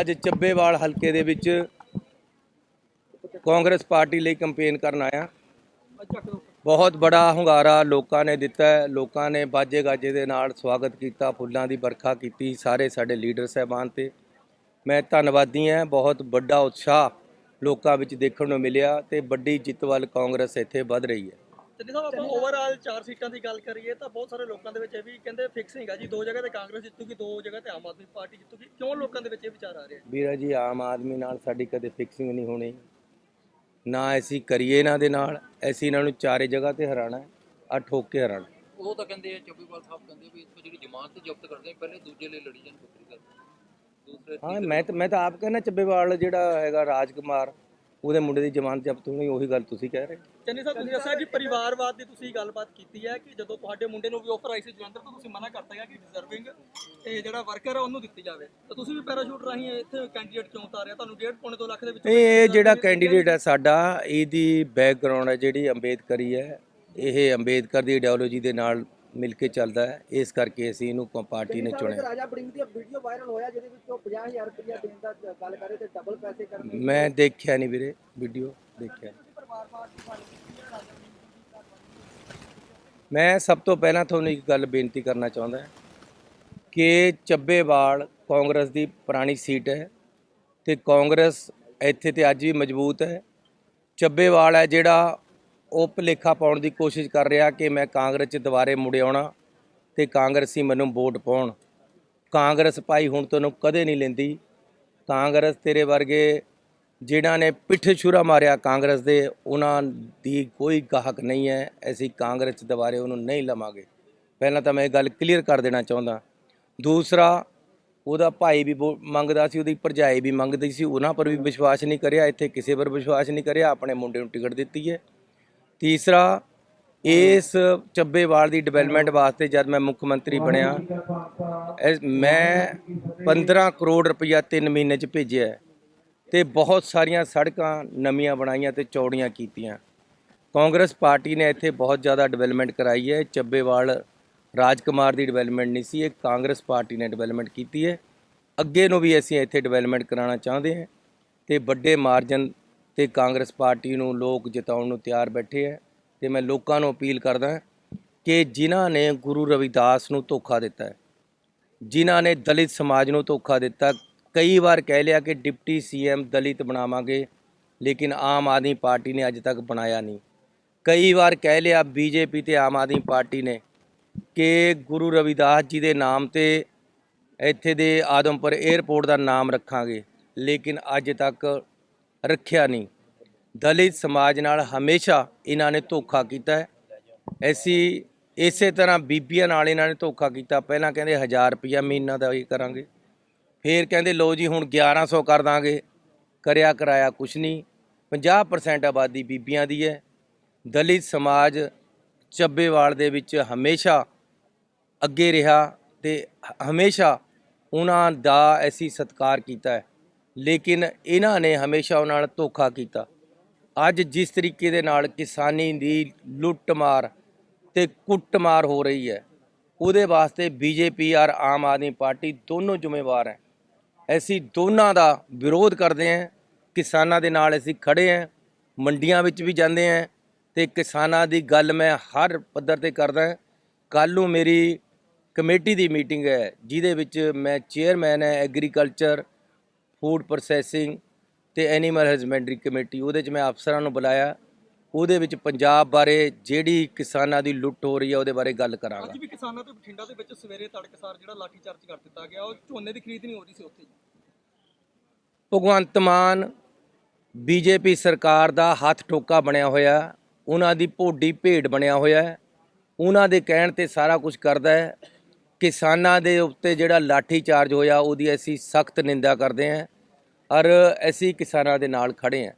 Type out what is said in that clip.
ਅੱਜ ਚੱਬੇਵਾਲ ਹਲਕੇ ਦੇ ਵਿੱਚ ਕਾਂਗਰਸ ਪਾਰਟੀ ਲਈ ਕੈਂਪੇਨ ਕਰਨ ਆਇਆ। ਬਹੁਤ ਬੜਾ ਹੁੰਗਾਰਾ ਲੋਕਾਂ ਨੇ ਦਿੱਤਾ ਲੋਕਾਂ ਨੇ ਬਾਜੇ ਗਾਜੇ ਦੇ ਨਾਲ ਸਵਾਗਤ ਕੀਤਾ, ਫੁੱਲਾਂ ਦੀ ਵਰਖਾ ਕੀਤੀ, ਸਾਰੇ ਸਾਡੇ ਲੀਡਰ ਸਹਿਬਾਨ ਤੇ। ਮੈਂ ਧੰਨਵਾਦੀ ਹਾਂ। ਬਹੁਤ ਵੱਡਾ ਉਤਸ਼ਾਹ ਲੋਕਾਂ ਵਿੱਚ ਦੇਖਣ ਨੂੰ ਮਿਲਿਆ ਤੇ ਵੱਡੀ ਜਿੱਤ ਵੱਲ ਕਾਂਗਰਸ ਇੱਥੇ ਵੱਧ ਰਹੀ ਹੈ। ਚੰਨੀ ਸਾਹਿਬ ਆਪਾਂ ਓਵਰਆਲ ਚਾਰ ਸੀਟਾਂ ਦੀ ਗੱਲ ਕਰੀਏ ਤਾਂ ਬਹੁਤ ਸਾਰੇ ਲੋਕਾਂ ਦੇ ਵਿੱਚ ਇਹ ਵੀ ਕਹਿੰਦੇ ਫਿਕਸ ਹੈਗਾ ਜੀ। ਦੋ ਜਗ੍ਹਾ ਤੇ ਕਾਂਗਰਸ ਜਿੱਤੂਗੀ ਦੋ ਜਗ੍ਹਾ ਤੇ ਆਮ ਆਦਮੀ ਪਾਰਟੀ ਜਿੱਤੂਗੀ। ਕਿਉਂ ਲੋਕਾਂ ਦੇ ਵਿੱਚ ਇਹ ਵਿਚਾਰ ਆ ਰਿਹਾ ਵੀਰਾ ਜੀ ਆਮ ਆਦਮੀ ਨਾਲ ਸਾਡੀ ਕਦੇ ਫਿਕਸਿੰਗ ਨਹੀਂ ਹੋਣੀ। ਨਾ ਅਸੀਂ ਕਰੀਏ ਇਹਨਾਂ ਦੇ ਨਾਲ ਅਸੀਂ ਇਹਨਾਂ ਨੂੰ ਚਾਰੇ ਜਗ੍ਹਾ ਤੇ ਹਰਾਣਾ ਆ ਠੋਕ ਕੇ ਹਰਾਣਾ ਉਹ ਤਾਂ ਕਹਿੰਦੇ ਆ ਚੱਬੇਵਾਲ ਸਾਹਿਬ ਕਹਿੰਦੇ ਵੀ ਇੱਥੋਂ ਜਿਹੜੀ ਜ਼ਮਾਨਤ ਜ਼ਬਤ ਕਰਦੇ ਆ ਪਹਿਲੇ ਦੂਜੇ ਲਈ ਲੜੀ ਜਾਣ ਬੱਕਰੀ ਕਰਦੇ ਹਾਂ ਮੈਂ ਤਾਂ ਮੈਂ ਤਾਂ ਆਪ ਕਹਿੰਦਾ ਚੱਬੇਵਾਲ ਜਿਹੜਾ ਹੈਗਾ ਰਾਜਕੁਮਾਰ ਉਹਦੇ ਮੁੰਡੇ ਦੀ ਜ਼ਮਾਨਤ ਜ਼ਬਤ ਹੋਣੀ ਉਹੀ ਗੱਲ ਤੁਸੀਂ ਕਹਿ ਰਹੇ ਚੰਨੀ ਸਾਹਿਬ ਤੁਸੀਂ ਦੱਸਿਆ ਕਿ ਪਰਿਵਾਰਵਾਦ ਦੀ ਤੁਸੀਂ ਗੱਲਬਾਤ ਕੀਤੀ ਹੈ ਕਿ ਜਦੋਂ ਤੁਹਾਡੇ ਮੁੰਡੇ ਨੂੰ ਵੀ ਆਫਰ ਆਈ ਸੀ ਜਲੰਧਰ ਤੋਂ ਤੁਸੀਂ ਮਨਾ ਕਰਤਾ ਹੈ ਕਿ ਡਿਜ਼ਰਵਿੰਗ ਤੇ ਜਿਹੜਾ ਵਰਕਰ ਹੈ ਉਹਨੂੰ ਦਿੱਤੀ ਜਾਵੇ। ਤਾਂ ਤੁਸੀਂ ਵੀ ਪੈਰਾਸ਼ੂਟ ਰਾਹੀਂ ਇੱਥੇ ਕੈਂਡੀਡੇਟ ਕਿਉਂ ਉਤਾਰਿਆ। ਤੁਹਾਨੂੰ 1.5 ਪੌਣੇ 2 ਲੱਖ ਦੇ ਵਿੱਚ ਇਹ ਇਹ ਜਿਹੜਾ ਕੈਂਡੀਡੇਟ ਹੈ ਸਾਡਾ ਇਹਦੀ ਬੈਕਗ੍ਰਾਉਂਡ ਹੈ ਜਿਹੜੀ ਅੰਬੇਦਕਰੀ ਹੈ। ਇਹ ਅੰਬੇਦਕਰ ਦੀ ਆਈਡੀਓਲੋਜੀ ਦੇ ਨਾਲ ਮਿਲ ਕੇ ਚੱਲਦਾ ਹੈ। ਇਸ ਕਰਕੇ ਅਸੀਂ ਇਹਨੂੰ ਪਾਰਟੀ ਨੇ ਚੁਣਿਆ। ਰਾਜਾ ਬੜਿੰਗ ਦੀ ਵੀਡੀਓ ਵਾਇਰਲ ਹੋਇਆ ਜਿਹਦੇ ਵਿੱਚ ਉਹ 50000 ਰੁਪਇਆ ਦੇਣ ਦਾ ਗੱਲ ਕਰੇ ਤੇ ਡਬਲ ਪੈਸੇ ਕਰਨ ਦੀ ਮੈਂ ਦੇਖਿਆ ਨਹੀਂ ਵੀਰੇ ਵੀਡੀਓ ਦੇਖਿਆ ਮੈਂ ਸਭ ਤੋਂ ਪਹਿਲਾਂ ਤੁਹਾਨੂੰ ਇੱਕ ਗੱਲ ਬੇਨਤੀ ਕਰਨਾ ਚਾਹੁੰਦਾ ਕਿ ਚੱਬੇਵਾਲ ਕਾਂਗਰਸ ਦੀ ਪੁਰਾਣੀ ਸੀਟ ਹੈ ਤੇ ਕਾਂਗਰਸ ਇੱਥੇ ਤੇ ਅੱਜ ਵੀ ਮਜ਼ਬੂਤ ਹੈ। ਚੱਬੇਵਾਲ ਹੈ ਜਿਹੜਾ ਉਹ ਭੁਲੇਖਾ ਪਾਉਣ ਦੀ ਕੋਸ਼ਿਸ਼ ਕਰ ਰਿਹਾ ਕਿ ਮੈਂ ਕਾਂਗਰਸ 'ਚ ਦੁਬਾਰੇ ਮੁੜ ਆਉਣਾ ਤੇ ਕਾਂਗਰਸੀ ਮੈਨੂੰ ਵੋਟ ਪਾਉਣ। ਕਾਂਗਰਸ ਭਾਈ ਹੁਣ ਤੈਨੂੰ ਕਦੇ ਨਹੀਂ ਲੈਂਦੀ। ਕਾਂਗਰਸ ਤੇਰੇ ਵਰਗੇ ਜਿਨ੍ਹਾਂ ਨੇ ਪਿੱਠ ਛੁਰਾ ਮਾਰਿਆ ਕਾਂਗਰਸ ਦੇ, ਉਹਨਾਂ ਦੀ ਕੋਈ ਗਾਹਕ ਨਹੀਂ ਹੈ। ਅਸੀਂ ਕਾਂਗਰਸ 'ਚ ਦੁਬਾਰੇ ਉਹਨੂੰ ਨਹੀਂ ਲਵਾਂਗੇ। ਪਹਿਲਾਂ ਤਾਂ ਮੈਂ ਇਹ ਗੱਲ ਕਲੀਅਰ ਕਰ ਦੇਣਾ ਚਾਹੁੰਦਾ। ਦੂਸਰਾ, ਉਹਦਾ ਭਾਈ ਵੀ ਵੋ- ਮੰਗਦਾ ਸੀ, ਉਹਦੀ ਭਰਜਾਈ ਵੀ ਮੰਗਦੀ ਸੀ, ਉਹਨਾਂ ਪਰ ਵੀ ਵਿਸ਼ਵਾਸ ਨਹੀਂ ਕਰਿਆ। ਇੱਥੇ ਕਿਸੇ ਪਰ ਵਿਸ਼ਵਾਸ ਨਹੀਂ ਕਰਿਆ। ਆਪਣੇ ਮੁੰਡੇ ਨੂੰ ਟਿਕਟ ਦਿੱਤੀ ਹੈ। ਤੀਸਰਾ, ਇਸ ਚੱਬੇਵਾਲ ਦੀ ਡਿਵੈਲਪਮੈਂਟ ਵਾਸਤੇ ਜਦ ਮੈਂ ਮੁੱਖ ਮੰਤਰੀ ਬਣਿਆ ਮੈਂ 15 ਕਰੋੜ ਰੁਪਇਆ 3 ਮਹੀਨੇ ਚ ਭੇਜਿਆ ਹੈ ਤੇ ਬਹੁਤ ਸਾਰੀਆਂ ਸੜਕਾਂ ਨਵੀਆਂ ਬਣਾਈਆਂ ਤੇ ਚੌੜੀਆਂ ਕੀਤੀਆਂ। ਕਾਂਗਰਸ ਪਾਰਟੀ ਨੇ ਇੱਥੇ ਬਹੁਤ ਜ਼ਿਆਦਾ ਡਿਵੈਲਪਮੈਂਟ ਕਰਾਈ ਹੈ। ਚੱਬੇਵਾਲ ਰਾਜਕੁਮਾਰ ਦੀ ਡਿਵੈਲਪਮੈਂਟ ਨਹੀਂ ਸੀ, ਇਹ ਕਾਂਗਰਸ ਪਾਰਟੀ ਨੇ ਡਿਵੈਲਪਮੈਂਟ ਕੀਤੀ ਹੈ। ਅੱਗੇ ਨੂੰ ਵੀ ਅਸੀਂ ਇੱਥੇ ਡਿਵੈਲਪਮੈਂਟ ਕਰਾਉਣਾ ਚਾਹੁੰਦੇ ਹਾਂ ਤੇ ਵੱਡੇ ਮਾਰਜਨ ਤੇ ਕਾਂਗਰਸ ਪਾਰਟੀ ਨੂੰ ਲੋਕ ਜਿਤਾਉਣ ਨੂੰ ਤਿਆਰ ਬੈਠੇ ਹੈ ਤੇ ਮੈਂ ਲੋਕਾਂ ਨੂੰ ਅਪੀਲ ਕਰਦਾ ਕਿ ਜਿਨ੍ਹਾਂ ਨੇ ਗੁਰੂ ਰਵਿਦਾਸ ਨੂੰ ਧੋਖਾ ਦਿੱਤਾ ਜਿਨ੍ਹਾਂ ਨੇ ਦਲਿਤ ਸਮਾਜ ਨੂੰ ਧੋਖਾ ਦਿੱਤਾ, ਕਈ ਵਾਰ ਕਹਿ ਲਿਆ ਕਿ ਡਿਪਟੀ ਸੀਐਮ ਦਲਿਤ ਬਣਾਵਾਂਗੇ, ਲੇਕਿਨ ਆਮ ਆਦਮੀ ਪਾਰਟੀ ਨੇ ਅੱਜ ਤੱਕ ਬਣਾਇਆ ਨਹੀਂ। ਕਈ ਵਾਰ ਕਹਿ ਲਿਆ ਬੀਜੇਪੀ ਤੇ ਆਮ ਆਦਮੀ ਪਾਰਟੀ ਨੇ ਕਿ ਗੁਰੂ ਰਵਿਦਾਸ ਜੀ ਦੇ ਨਾਮ ਤੇ ਇੱਥੇ ਦੇ ਆਦਮਪੁਰ 에ਅਰਪੋਰਟ ਦਾ ਨਾਮ ਰੱਖਾਂਗੇ, ਲੇਕਿਨ ਅੱਜ ਤੱਕ ਰੱਖਿਆ ਨਹੀਂ। ਦਲਿਤ ਸਮਾਜ ਨਾਲ ਹਮੇਸ਼ਾ ਇਹਨਾਂ ਨੇ ਧੋਖਾ ਕੀਤਾ ਹੈ। ਅਸੀਂ ਇਸੇ ਤਰ੍ਹਾਂ ਬੀਬੀਆਂ ਨਾਲ ਇਹਨਾਂ ਨੇ ਧੋਖਾ ਕੀਤਾ। ਪਹਿਲਾਂ ਕਹਿੰਦੇ 1000 ਰੁਪਇਆ ਮਹੀਨਾ ਦਾ ਇਹ ਕਰਾਂਗੇ। ਫਿਰ ਕਹਿੰਦੇ ਲੋ ਜੀ ਹੁਣ 1100 ਕਰ ਦਾਂਗੇ। ਕਰਿਆ ਕਰਾਇਆ ਕੁਛ ਨਹੀਂ। 50% ਆਬਾਦੀ ਬੀਬੀਆਂ ਦੀ ਹੈ। ਦਲਿਤ ਸਮਾਜ ਚੱਬੇਵਾਲ ਦੇ ਵਿੱਚ ਹਮੇਸ਼ਾ ਅੱਗੇ ਰਿਹਾ ਤੇ ਹਮੇਸ਼ਾ ਉਹਨਾਂ ਦਾ ਅਸੀਂ ਸਤਿਕਾਰ ਕੀਤਾ ਹੈ। ਲੇਕਿਨ ਇਹਨਾਂ ਨੇ ਹਮੇਸ਼ਾ ਉਹਨਾਂ ਨਾਲ ਧੋਖਾ ਕੀਤਾ। ਅੱਜ ਜਿਸ ਤਰੀਕੇ ਦੇ ਨਾਲ ਕਿਸਾਨੀ ਦੀ ਲੁੱਟਮਾਰ ਤੇ ਕੁੱਟਮਾਰ ਹੋ ਰਹੀ ਹੈ, ਉਹਦੇ ਵਾਸਤੇ ਬੀਜੇਪੀ ਔਰ ਆਮ ਆਦਮੀ ਪਾਰਟੀ ਦੋਨੋਂ ਜ਼ਿੰਮੇਵਾਰ ਹੈ। ਅਸੀਂ ਦੋਨਾਂ ਦਾ ਵਿਰੋਧ ਕਰਦੇ ਹਾਂ, ਕਿਸਾਨਾਂ ਦੇ ਨਾਲ ਅਸੀਂ ਖੜੇ ਹਾਂ, ਮੰਡੀਆਂ ਵਿੱਚ ਵੀ ਜਾਂਦੇ ਹਾਂ ਤੇ ਕਿਸਾਨਾਂ ਦੀ ਗੱਲ ਮੈਂ ਹਰ ਪੱਧਰ ਤੇ ਕਰਦਾ ਕੱਲ ਨੂੰ ਮੇਰੀ ਕਮੇਟੀ ਦੀ ਮੀਟਿੰਗ ਹੈ, ਜਿਹਦੇ ਵਿੱਚ ਮੈਂ ਚੇਅਰਮੈਨ ਹੈ ਐਗਰੀਕਲਚਰ ਫੂਡ ਪ੍ਰੋਸੈਸਿੰਗ ਤੇ ਐਨੀਮਲ ਹਸਬੈਂਡਰੀ ਕਮੇਟੀ ਉਹਦੇ 'ਚ ਮੈਂ ਅਫਸਰਾਂ ਨੂੰ ਬੁਲਾਇਆ। ਉਹਦੇ ਵਿੱਚ ਪੰਜਾਬ ਬਾਰੇ ਜਿਹੜੀ ਕਿਸਾਨਾਂ ਦੀ ਲੁੱਟ ਹੋ ਰਹੀ ਹੈ ਉਹਦੇ ਬਾਰੇ ਗੱਲ ਕਰਾਂਗਾ। ਅੱਜ ਵੀ ਕਿਸਾਨਾਂ ਤੇ ਬਠਿੰਡਾ ਦੇ ਵਿੱਚ ਸਵੇਰੇ ਤੜਕਸਾਰ ਜਿਹੜਾ ਲਾਠੀ ਚਾਰਜ ਕਰ ਦਿੱਤਾ ਗਿਆ ਉਹ ਝੋਨੇ ਦੀ ਖਰੀਦ ਨਹੀਂ ਹੋ ਰਹੀ ਸੀ ਉੱਥੇ। ਭਗਵੰਤ ਮਾਨ ਬੀਜੇਪੀ ਸਰਕਾਰ ਦਾ ਹੱਥ ਠੋਕਾ ਬਣਿਆ ਹੋਇਆ ਉਹਨਾਂ ਦੀ ਭੋਡੀ ਭੇਡ ਬਣਿਆ ਹੋਇਆ ਉਹਨਾਂ ਦੇ ਕਹਿਣ ਤੇ ਸਾਰਾ ਕੁਝ ਕਰਦਾ ਹੈ। ਕਿਸਾਨਾਂ ਦੇ ਉੱਤੇ ਜਿਹੜਾ ਲਾਠੀ ਚਾਰਜ ਹੋਇਆ, ਉਹਦੀ ਅਸੀਂ ਸਖਤ ਨਿੰਦਾ ਕਰਦੇ ਹਾਂ ਔਰ ਅਸੀਂ ਕਿਸਾਨਾਂ ਦੇ ਨਾਲ ਖੜੇ ਹਾਂ।